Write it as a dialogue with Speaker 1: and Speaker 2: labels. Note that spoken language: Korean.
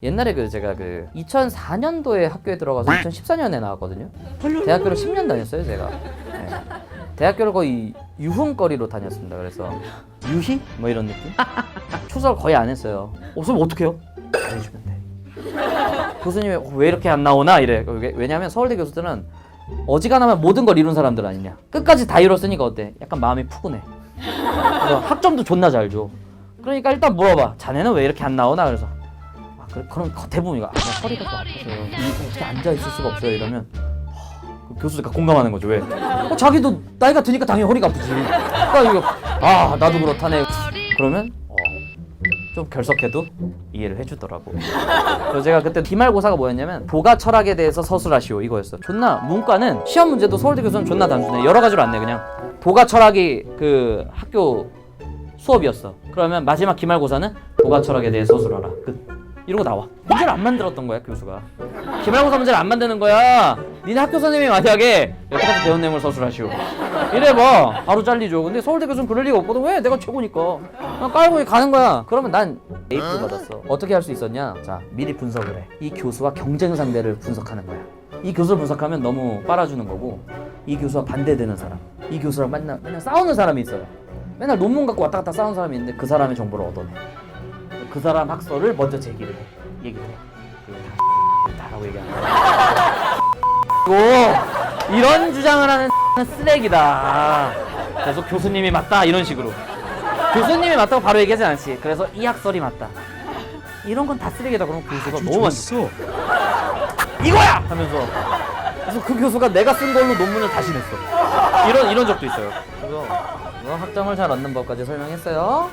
Speaker 1: 옛날에 그 제가 그 2004년도에 학교에 들어가서 2014년에 나왔거든요. 대학교를 10년 다녔어요, 제가. 네. 대학교를 거의 유흥거리로 다녔습니다. 그래서 유희? 뭐 이런 느낌? 추설 거의 안 했어요. 없으면 어떡해요? 잘해주면 돼. 교수님이 어, 왜 이렇게 안 나오나 이래. 왜- 왜냐면 서울대 교수들은 어지간하면 모든 걸 이룬 사람들 아니냐. 끝까지 다 이뤘으니까 어때? 약간 마음이 푸근해. 학점도 존나 잘 줘. 그러니까 일단 물어봐. 자네는 왜 이렇게 안 나오나? 그래서 아, 그래, 그럼 대부분 이거 아, 허리가 좀 아파서요. 이- 어떻게 앉아 있을 수가 없어요. 이러면 하, 그 교수가 공감하는 거죠. 왜? 어, 자기도 나이가 드니까 당연히 허리가 아프지. 그러니까 이거 아 나도 그렇다네. 그러면 어, 좀 결석해도 이해를 해주더라고. 그래서 제가 그때 기말고사가 뭐였냐면 도가 철학에 대해서 서술하시오 이거였어. 존나 문과는 시험 문제도 서울대 교수는 존나 단순해. 여러 가지로 안 내 그냥 도가 철학이 그 학교 수업이었어. 그러면 마지막 기말고사는 도가 철학에 대해 서술하라. 끝. 이러고 나와. 문제를 안 만들었던 거야 교수가. 기말고사 문제를 안 만드는 거야. 니네 학교 선생님이 만약에 여태까지 배운 내용을 서술하시오. 이래 봐. 바로 잘리죠. 근데 서울대 교수는 그럴 리가 없거든. 왜? 내가 최고니까. 그냥 깔고 가는 거야. 그러면 난 A표 받았어. 어떻게 할 수 있었냐? 자, 미리 분석을 해. 이 교수와 경쟁 상대를 분석하는 거야. 이 교수를 분석하면 너무 빨아주는 거고 이 교수와 반대되는 사람, 이 교수랑 맨날 맨날 싸우는 사람이 있어요. 맨날 논문 갖고 왔다 갔다 싸우는 사람이 있는데 그 사람의 정보를 얻어내. 그 사람 학설을 먼저 제기를 해. 얘기를 해. 다 다라고 얘기하는 거야. 그리고 이런 주장을 하는 쓰레기다. 그래서 교수님이 맞다 이런 식으로. 교수님이 맞다고 바로 얘기하지 않지. 그래서 이 학설이 맞다. 이런 건 다 쓰레기다. 그럼 교수가 너무 만족. 이거야 하면서 그래서 그 교수가 내가 쓴 걸로 논문을 다시 냈어. 이런 이런 적도 있어요. 그래서 학점을 잘 얻는 법까지 설명했어요.